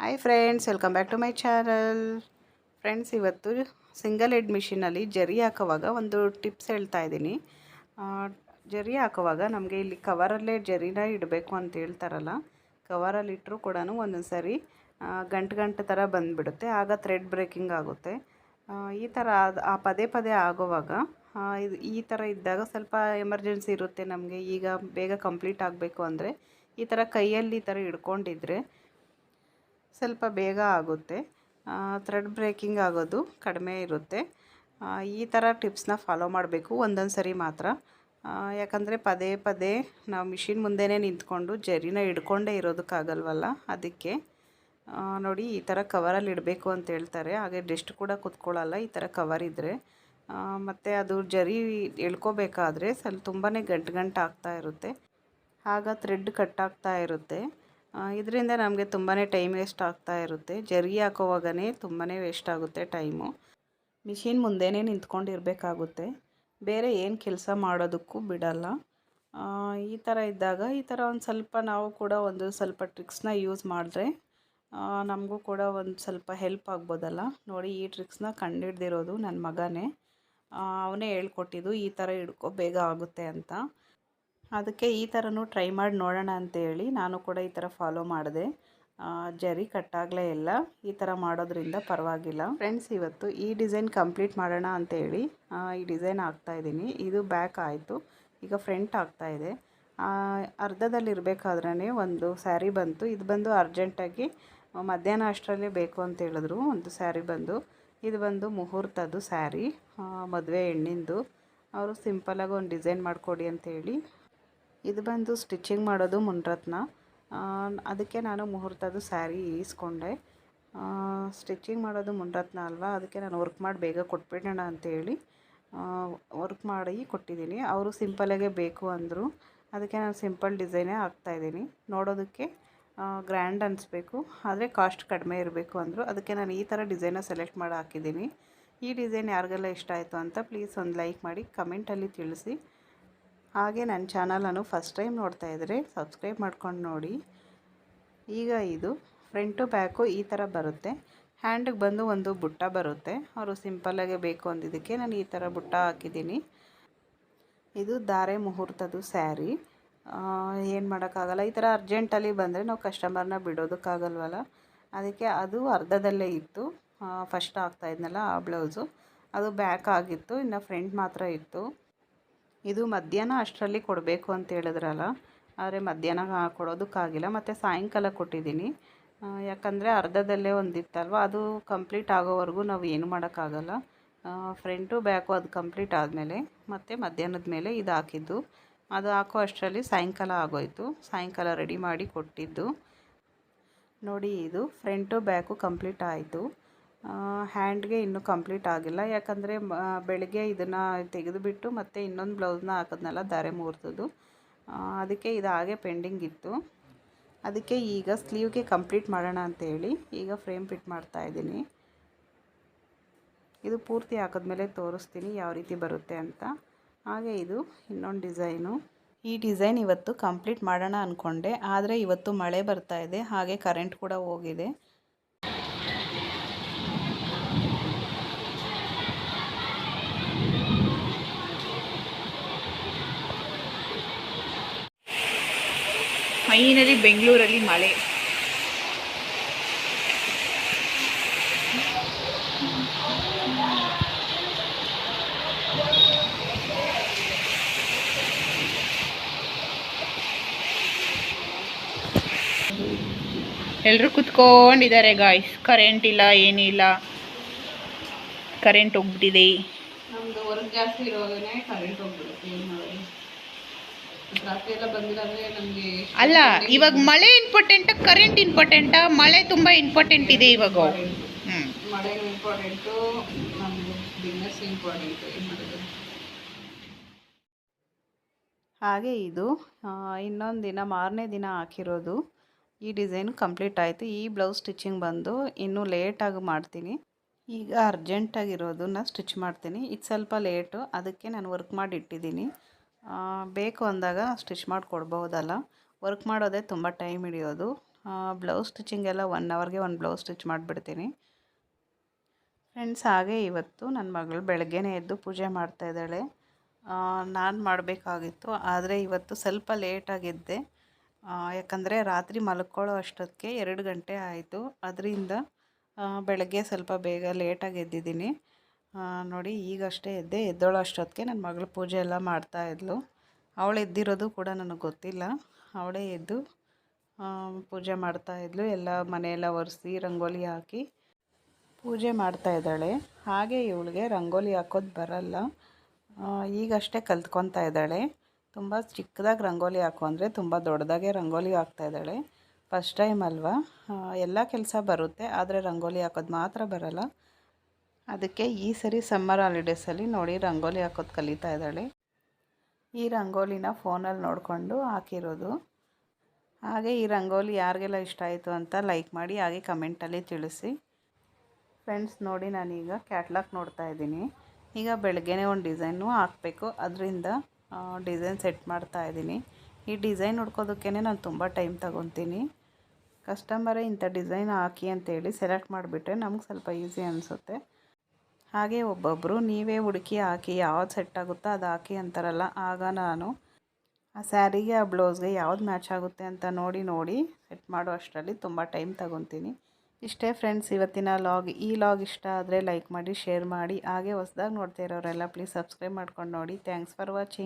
Hi friends welcome back to my channel friends ಇವತ್ತು single head ಮಿಷಿನಲ್ಲಿ ಜರಿ ಹಾಕೋವಾಗ ಒಂದು ಟಿಪ್ಸ್ ಹೇಳ್ತಾ ಇದ್ದೀನಿ. ಜರಿ ಹಾಕೋವಾಗ ನಮಗೆ ಇಲ್ಲಿ ಕವರಲ್ಲೇ ಜರಿನ ಇಡಬೇಕು ಅಂತ ಹೇಳ್ತಾರಲ್ಲ ಕವರಲ್ಲಿ ಇಟ್ಟರೂ ಕೂಡ ಒಂದೊಂದು ಸರಿ ಗಂಟು ಗಂಟು ಥರ ಬಂದುಬಿಡುತ್ತೆ, ಆಗ ಥ್ರೆಡ್ ಬ್ರೇಕಿಂಗ್ ಆಗುತ್ತೆ. ಈ ಥರ ಆ ಪದೇ ಪದೇ ಆಗೋವಾಗ ಈ ಥರ ಇದ್ದಾಗ ಸ್ವಲ್ಪ ಎಮರ್ಜೆನ್ಸಿ ಇರುತ್ತೆ ನಮಗೆ. ಈಗ ಬೇಗ ಕಂಪ್ಲೀಟ್ ಆಗಬೇಕು ಅಂದರೆ ಈ ಥರ ಕೈಯಲ್ಲಿ ಈ ಥರ ಹಿಡ್ಕೊಂಡಿದ್ರೆ ಸ್ವಲ್ಪ ಬೇಗ ಆಗುತ್ತೆ. ಥ್ರೆಡ್ ಬ್ರೇಕಿಂಗ್ ಆಗೋದು ಕಡಿಮೆ ಇರುತ್ತೆ. ಈ ಥರ ಟಿಪ್ಸ್ನ ಫಾಲೋ ಮಾಡಬೇಕು ಒಂದೊಂದು ಸರಿ ಮಾತ್ರ ಯಾಕಂದರೆ ಪದೇ ಪದೇ ನಾವು ಮಿಷಿನ್ ಮುಂದೆನೇ ನಿಂತ್ಕೊಂಡು ಜರಿನ ಹಿಡ್ಕೊಂಡೇ ಇರೋದಕ್ಕಾಗಲ್ವಲ್ಲ ಅದಕ್ಕೆ. ನೋಡಿ ಈ ಥರ ಕವರಲ್ಲಿ ಇಡಬೇಕು ಅಂತ ಹೇಳ್ತಾರೆ. ಹಾಗೆ ಡೆಸ್ಟ್ ಕೂಡ ಕುತ್ಕೊಳ್ಳಲ್ಲ, ಈ ಥರ ಕವರ್ ಇದ್ದರೆ ಮತ್ತು ಅದು ಜರಿ ಎಳ್ಕೋಬೇಕಾದ್ರೆ ಸ್ವಲ್ಪ ತುಂಬಾ ಗಂಟು ಗಂಟು ಆಗ್ತಾ ಇರುತ್ತೆ. ಆಗ ಥ್ರೆಡ್ ಕಟ್ ಇರುತ್ತೆ. ಇದರಿಂದ ನಮಗೆ ತುಂಬಾ ಟೈಮ್ ವೇಸ್ಟ್ ಆಗ್ತಾ ಇರುತ್ತೆ. ಜರ್ಗಿ ಹಾಕೋವಾಗನೇ ತುಂಬಾ ವೇಸ್ಟ್ ಆಗುತ್ತೆ ಟೈಮು ಮಿಷಿನ್ ಮುಂದೆನೇ ನಿಂತ್ಕೊಂಡಿರಬೇಕಾಗುತ್ತೆ. ಬೇರೆ ಏನು ಕೆಲಸ ಮಾಡೋದಕ್ಕೂ ಬಿಡಲ್ಲ. ಈ ಥರ ಇದ್ದಾಗ ಈ ಥರ ಒಂದು ಸ್ವಲ್ಪ ನಾವು ಕೂಡ ಒಂದು ಸ್ವಲ್ಪ ಟ್ರಿಕ್ಸ್ನ ಯೂಸ್ ಮಾಡಿದ್ರೆ ನಮಗೂ ಕೂಡ ಒಂದು ಸ್ವಲ್ಪ ಹೆಲ್ಪ್ ಆಗ್ಬೋದಲ್ಲ. ನೋಡಿ, ಈ ಟ್ರಿಕ್ಸ್ನ ಕಂಡುಹಿಡ್ದಿರೋದು ನನ್ನ ಮಗನೇ. ಅವನೇ ಹೇಳ್ಕೊಟ್ಟಿದ್ದು ಈ ಥರ ಹಿಡ್ಕೊ, ಬೇಗ ಆಗುತ್ತೆ ಅಂತ. ಅದಕ್ಕೆ ಈ ಥರನೂ ಟ್ರೈ ಮಾಡಿ ನೋಡೋಣ ಅಂತೇಳಿ ನಾನು ಕೂಡ ಈ ಥರ ಫಾಲೋ ಮಾಡಿದೆ. ಜರಿ ಕಟ್ಟಾಗಲೇ ಇಲ್ಲ. ಈ ಥರ ಮಾಡೋದ್ರಿಂದ ಪರವಾಗಿಲ್ಲ. ಫ್ರೆಂಡ್ಸ್ ಇವತ್ತು ಈ ಡಿಸೈನ್ ಕಂಪ್ಲೀಟ್ ಮಾಡೋಣ ಅಂತೇಳಿ ಈ ಡಿಸೈನ್ ಹಾಕ್ತಾಯಿದ್ದೀನಿ ಇದು ಬ್ಯಾಕ್ ಆಯಿತು. ಈಗ ಫ್ರಂಟ್ ಆಗ್ತಾ ಇದೆ. ಅರ್ಧದಲ್ಲಿ ಇರಬೇಕಾದ್ರೇ ಒಂದು ಸ್ಯಾರಿ ಬಂತು. ಇದು ಬಂದು ಅರ್ಜೆಂಟಾಗಿ ಮಧ್ಯಾಹ್ನ ಅಷ್ಟರಲ್ಲೇ ಬೇಕು ಅಂತ ಹೇಳಿದ್ರು. ಒಂದು ಸ್ಯಾರಿ ಬಂದು, ಇದು ಬಂದು ಮುಹೂರ್ತದ್ದು ಸ್ಯಾರಿ ಮದುವೆ ಹೆಣ್ಣಿಂದು. ಅವರು ಸಿಂಪಲಾಗಿ ಒಂದು ಡಿಸೈನ್ ಮಾಡಿಕೊಡಿ ಅಂತೇಳಿ ಇದು ಬಂದು ಸ್ಟಿಚಿಂಗ್ ಮಾಡೋದು ಮುನ್ರತ್ನ. ಅದಕ್ಕೆ ನಾನು ಮುಹೂರ್ತದ ಸ್ಯಾರಿ ಈಸ್ಕೊಂಡೆ ಸ್ಟಿಚಿಂಗ್ ಮಾಡೋದು ಮುನ್ರತ್ನ ಅಲ್ವಾ? ಅದಕ್ಕೆ ನಾನು ವರ್ಕ್ ಮಾಡಿ ಬೇಗ ಕೊಟ್ಬಿಡೋಣ ಅಂತೇಳಿ ವರ್ಕ್ ಮಾಡಿ ಕೊಟ್ಟಿದ್ದೀನಿ. ಅವರು ಸಿಂಪಲಾಗೆ ಬೇಕು ಅಂದರು. ಅದಕ್ಕೆ ನಾನು ಸಿಂಪಲ್ ಡಿಸೈನೇ ಹಾಕ್ತಾಯಿದ್ದೀನಿ ನೋಡೋದಕ್ಕೆ ಗ್ರ್ಯಾಂಡ್ ಅನಿಸ್ಬೇಕು. ಆದರೆ ಕಾಸ್ಟ್ ಕಡಿಮೆ ಇರಬೇಕು ಅಂದರು. ಅದಕ್ಕೆ ನಾನು ಈ ಥರ ಡಿಸೈನ ಸೆಲೆಕ್ಟ್ ಮಾಡಿ ಹಾಕಿದ್ದೀನಿ. ಈ ಡಿಸೈನ್ ಯಾರಿಗೆಲ್ಲ ಇಷ್ಟ ಆಯಿತು ಅಂತ ಪ್ಲೀಸ್ ಒಂದು ಲೈಕ್ ಮಾಡಿ ಕಮೆಂಟಲ್ಲಿ ತಿಳಿಸಿ. ಹಾಗೆ ನನ್ನ ಚಾನಲನ್ನು ಫಸ್ಟ್ ಟೈಮ್ ನೋಡ್ತಾ ಇದ್ದರೆ ಸಬ್ಸ್ಕ್ರೈಬ್ ಮಾಡ್ಕೊಂಡು ನೋಡಿ. ಈಗ ಇದು ಫ್ರಂಟು ಬ್ಯಾಕು ಈ ಥರ ಬರುತ್ತೆ. ಹ್ಯಾಂಡಿಗೆ ಬಂದು ಒಂದು ಬುಟ್ಟ ಬರುತ್ತೆ. ಅವರು ಸಿಂಪಲ್ಲಾಗೆ ಬೇಕು ಅಂದಿದ್ದಕ್ಕೆ ನಾನು ಈ ಥರ ಬುಟ್ಟ ಹಾಕಿದ್ದೀನಿ. ಇದು ಧಾರೆ ಮುಹೂರ್ತದ್ದು ಸ್ಯಾರಿ. ಏನು ಮಾಡೋಕ್ಕಾಗಲ್ಲ. ಈ ಥರ ಅರ್ಜೆಂಟಲ್ಲಿ ಬಂದರೆ ನಾವು ಕಸ್ಟಮರ್ನ ಬಿಡೋದಕ್ಕಾಗಲ್ವಲ್ಲ. ಅದಕ್ಕೆ ಅದು ಅರ್ಧದಲ್ಲೇ ಇತ್ತು. ಫಸ್ಟ್ ಇದ್ನಲ್ಲ ಆ ಬ್ಲೌಸು. ಅದು ಬ್ಯಾಕ್ ಆಗಿತ್ತು. ಇನ್ನು ಫ್ರಂಟ್ ಮಾತ್ರ ಇತ್ತು. ಇದು ಮಧ್ಯಾಹ್ನ ಅಷ್ಟರಲ್ಲಿ ಕೊಡಬೇಕು ಅಂತ ಹೇಳಿದ್ರಲ್ಲ, ಆದರೆ ಮಧ್ಯಾಹ್ನ ಕೊಡೋದಕ್ಕಾಗಿಲ್ಲ. ಮತ್ತು ಸಾಯಂಕಾಲ ಕೊಟ್ಟಿದ್ದೀನಿ. ಯಾಕಂದರೆ ಅರ್ಧದಲ್ಲೇ ಒಂದಿತ್ತಲ್ವ? ಅದು ಕಂಪ್ಲೀಟ್ ಆಗೋವರೆಗೂ ನಾವು ಏನು ಮಾಡೋಕ್ಕಾಗಲ್ಲ. ಫ್ರಂಟು ಬ್ಯಾಕು ಅದು ಕಂಪ್ಲೀಟ್ ಆದಮೇಲೆ, ಮತ್ತು ಮಧ್ಯಾಹ್ನದ ಮೇಲೆ ಇದು ಹಾಕಿದ್ದು. ಅದು ಹಾಕೋ ಅಷ್ಟರಲ್ಲಿ ಸಾಯಂಕಾಲ ಆಗೋಯಿತು. ಸಾಯಂಕಾಲ ರೆಡಿ ಮಾಡಿ ಕೊಟ್ಟಿದ್ದು. ನೋಡಿ ಇದು ಫ್ರಂಟು ಬ್ಯಾಕು ಕಂಪ್ಲೀಟ್ ಆಯಿತು. ಹ್ಯಾಂಡ್ಗೆ ಇನ್ನೂ ಕಂಪ್ಲೀಟ್ ಆಗಿಲ್ಲ. ಯಾಕಂದರೆ ಬೆಳಗ್ಗೆ ಇದನ್ನು ತೆಗೆದುಬಿಟ್ಟು ಮತ್ತೆ ಇನ್ನೊಂದು ಬ್ಲೌಸ್ನ ಹಾಕಿದ್ನಲ್ಲ, ಧಾರೆ ಮುಹೂರ್ತದ್ದು. ಅದಕ್ಕೆ ಇದು ಹಾಗೆ ಪೆಂಡಿಂಗ್ ಇತ್ತು. ಅದಕ್ಕೆ ಈಗ ಸ್ಲೀವ್ಗೆ ಕಂಪ್ಲೀಟ್ ಮಾಡೋಣ ಅಂತೇಳಿ ಈಗ ಫ್ರೇಮ್ ಫಿಟ್ ಮಾಡ್ತಾ ಇದ್ದೀನಿ. ಇದು ಪೂರ್ತಿ ಹಾಕಿದ್ಮೇಲೆ ತೋರಿಸ್ತೀನಿ ಯಾವ ರೀತಿ ಬರುತ್ತೆ ಅಂತ. ಹಾಗೆ ಇದು ಇನ್ನೊಂದು ಡಿಸೈನು. ಈ ಡಿಸೈನ್ ಇವತ್ತು ಕಂಪ್ಲೀಟ್ ಮಾಡೋಣ ಅಂದ್ಕೊಂಡೆ ಆದರೆ ಇವತ್ತು ಮಳೆ ಬರ್ತಾ ಇದೆ, ಹಾಗೆ ಕರೆಂಟ್ ಕೂಡ ಹೋಗಿದೆ. ಫೈನಲಿ ಬೆಂಗಳೂರಲ್ಲಿ ಮಳೆ. ಎಲ್ಲರೂ ಕುತ್ಕೊಂಡಿದ್ದಾರೆ ಗಾಯ್ಸ್ ಕರೆಂಟ್ ಇಲ್ಲ ಏನಿಲ್ಲ ಕರೆಂಟ್ ಹೋಗ್ಬಿಟ್ಟಿದೆ. ಜಾಸ್ತಿ ಕರೆಂಟ್ ಹೋಗ್ಬಿಡುತ್ತೆ ಏನು ಮಾಡೋದು ರಾತ್ರಿ ಎಲ್ಲ ಬಂದಿಲ್ಲ ಅಂದರೆ ನಮಗೆ ಅಲ್ಲ ಇವಾಗ ಮಳೆ ಇಂಪಾರ್ಟೆಂಟ್ ಕರೆಂಟ್ ಇಂಪಾರ್ಟೆಂಟ್ ಮಳೆ ತುಂಬಾ ಇಂಪಾರ್ಟೆಂಟ್ ಇದೆ ಇವಾಗ. ಮಳೆ ಇಂಪಾರ್ಟೆಂಟು ನಮ್ಮದು ಬಿಸ್ನೆಸ್ ಇಂಪಾರ್ಟೆಂಟು ಹಾಗೆ ಇದು ಇನ್ನೊಂದು ದಿನ ಮಾರನೇ ದಿನ ಹಾಕಿರೋದು. ಈ ಡಿಸೈನ್ ಕಂಪ್ಲೀಟ್ ಆಯಿತು. ಈ ಬ್ಲೌಸ್ ಸ್ಟಿಚಿಂಗ್ ಬಂದು ಇನ್ನೂ ಲೇಟಾಗಿ ಮಾಡ್ತೀನಿ. ಈಗ ಅರ್ಜೆಂಟಾಗಿರೋದನ್ನ ಸ್ಟಿಚ್ ಮಾಡ್ತೀನಿ. ಇದು ಸ್ವಲ್ಪ ಲೇಟು ಅದಕ್ಕೆ ನಾನು ವರ್ಕ್ ಮಾಡಿ ಇಟ್ಟಿದ್ದೀನಿ ಬೇಕು ಅಂದಾಗ ಸ್ಟಿಚ್ ಮಾಡಿ ಕೊಡ್ಬೋದಲ್ಲ ವರ್ಕ್ ಮಾಡೋದೇ ತುಂಬ ಟೈಮ್ ಹಿಡಿಯೋದು. ಬ್ಲೌಸ್ ಸ್ಟಿಚಿಂಗ್ ಎಲ್ಲ ಒನ್ ಅವರ್ಗೆ ಒಂದು ಬ್ಲೌಸ್ ಸ್ಟಿಚ್ ಮಾಡಿಬಿಡ್ತೀನಿ. ಫ್ರೆಂಡ್ಸ್, ಹಾಗೆ ಇವತ್ತು ನನ್ನ ಮಗಳು ಬೆಳಗ್ಗೆನೇ ಎದ್ದು ಪೂಜೆ ಮಾಡ್ತಾ ಇದ್ದಾಳೆ. ನಾನು ಮಾಡಬೇಕಾಗಿತ್ತು, ಆದರೆ ಇವತ್ತು ಸ್ವಲ್ಪ ಲೇಟಾಗಿದ್ದೆ ಯಾಕಂದರೆ ರಾತ್ರಿ ಮಲ್ಕೊಳ್ಳೋ ಅಷ್ಟೊತ್ತಿಗೆ ಎರಡು ಗಂಟೆ ಆಯಿತು. ಅದರಿಂದ ಬೆಳಗ್ಗೆ ಸ್ವಲ್ಪ ಬೇಗ ಲೇಟಾಗಿ ಎದ್ದಿದ್ದೀನಿ. ನೋಡಿ, ಈಗಷ್ಟೇ ಎದ್ದೆ, ಎದ್ದೋಳು ಅಷ್ಟೊತ್ತಿಗೆ ನನ್ನ ಮಗಳು ಪೂಜೆ ಎಲ್ಲ ಮಾಡ್ತಾ ಇದ್ಲು. ಅವಳು ಎದ್ದಿರೋದು ಕೂಡ ನನಗೆ ಗೊತ್ತಿಲ್ಲ. ಅವಳೇ ಎದ್ದು ಪೂಜೆ ಮಾಡ್ತಾ ಇದ್ಲು. ಎಲ್ಲ ಮನೆಯೆಲ್ಲ ಒರೆಸಿ ರಂಗೋಲಿ ಹಾಕಿ ಪೂಜೆ ಮಾಡ್ತಾ ಇದ್ದಾಳೆ. ಹಾಗೆ ಇವಳಿಗೆ ರಂಗೋಲಿ ಹಾಕೋದು ಬರಲ್ಲ. ಈಗಷ್ಟೇ ಕಲ್ತ್ಕೊತಾ ಇದ್ದಾಳೆ. ತುಂಬ ಚಿಕ್ಕದಾಗಿ ರಂಗೋಲಿ ಹಾಕು ಅಂದರೆ ತುಂಬ ದೊಡ್ಡದಾಗೆ ರಂಗೋಲಿ ಹಾಕ್ತಾ ಇದ್ದಾಳೆ. ಫಸ್ಟ್ ಟೈಮ್ ಅಲ್ವಾ? ಎಲ್ಲ ಕೆಲಸ ಬರುತ್ತೆ, ಆದರೆ ರಂಗೋಲಿ ಹಾಕೋದು ಮಾತ್ರ ಬರಲ್ಲ. ಅದಕ್ಕೆ ಈ ಸರಿ ಸಮ್ಮರ್ ಹಾಲಿಡೇಸಲ್ಲಿ ನೋಡಿ ರಂಗೋಲಿ ಹಾಕೋದು ಕಲಿತಾ ಇದ್ದಾಳೆ. ಈ ರಂಗೋಲಿನ ಫೋನಲ್ಲಿ ನೋಡಿಕೊಂಡು ಹಾಕಿರೋದು. ಹಾಗೆ ಈ ರಂಗೋಲಿ ಯಾರಿಗೆಲ್ಲ ಇಷ್ಟ ಆಯಿತು ಅಂತ ಲೈಕ್ ಮಾಡಿ, ಹಾಗೆ ಕಮೆಂಟಲ್ಲಿ ತಿಳಿಸಿ. ಫ್ರೆಂಡ್ಸ್, ನೋಡಿ ನಾನೀಗ ಕ್ಯಾಟ್ಲಾಗ್ ನೋಡ್ತಾ ಇದ್ದೀನಿ. ಈಗ ಬೆಳಗ್ಗೆನೇ ಒಂದು ಡಿಸೈನು ಹಾಕಬೇಕು. ಅದರಿಂದ ಡಿಸೈನ್ ಸೆಟ್ ಮಾಡ್ತಾ ಇದ್ದೀನಿ. ಈ ಡಿಸೈನ್ ಹುಡ್ಕೋದಕ್ಕೇ ನಾನು ತುಂಬ ಟೈಮ್ ತಗೊತೀನಿ. ಕಸ್ಟಮರೇ ಇಂಥ ಡಿಸೈನ್ ಹಾಕಿ ಅಂತೇಳಿ ಸೆಲೆಕ್ಟ್ ಮಾಡಿಬಿಟ್ರೆ ನಮ್ಗೆ ಸ್ವಲ್ಪ ಈಸಿ ಅನಿಸುತ್ತೆ. ಹಾಗೆ ಒಬ್ಬೊಬ್ಬರು ನೀವೇ ಹುಡುಕಿ ಹಾಕಿ ಯಾವ್ದು ಸೆಟ್ ಆಗುತ್ತೋ ಅದು ಹಾಕಿ ಅಂತಾರಲ್ಲ, ಆಗ ನಾನು ಆ ಸ್ಯಾರಿಗೆ, ಆ ಬ್ಲೌಸ್ಗೆ ಯಾವ್ದು ಮ್ಯಾಚ್ ಆಗುತ್ತೆ ಅಂತ ನೋಡಿ ನೋಡಿ ಸೆಟ್ ಮಾಡೋ ಅಷ್ಟರಲ್ಲಿ ತುಂಬ ಟೈಮ್ ತಗೊತೀನಿ. ಇಷ್ಟೇ ಫ್ರೆಂಡ್ಸ್ ಇವತ್ತಿನ ಲಾಗ್ ಈ ಲಾಗ್ ಇಷ್ಟ ಆದರೆ ಲೈಕ್ ಮಾಡಿ ಶೇರ್ ಮಾಡಿ, ಹಾಗೆ ಹೊಸ್ದಾಗಿ ನೋಡ್ತಾ ಇರೋರೆಲ್ಲ ಪ್ಲೀಸ್ ಸಬ್ಸ್ಕ್ರೈಬ್ ಮಾಡ್ಕೊಂಡು ನೋಡಿ. Thanks for watching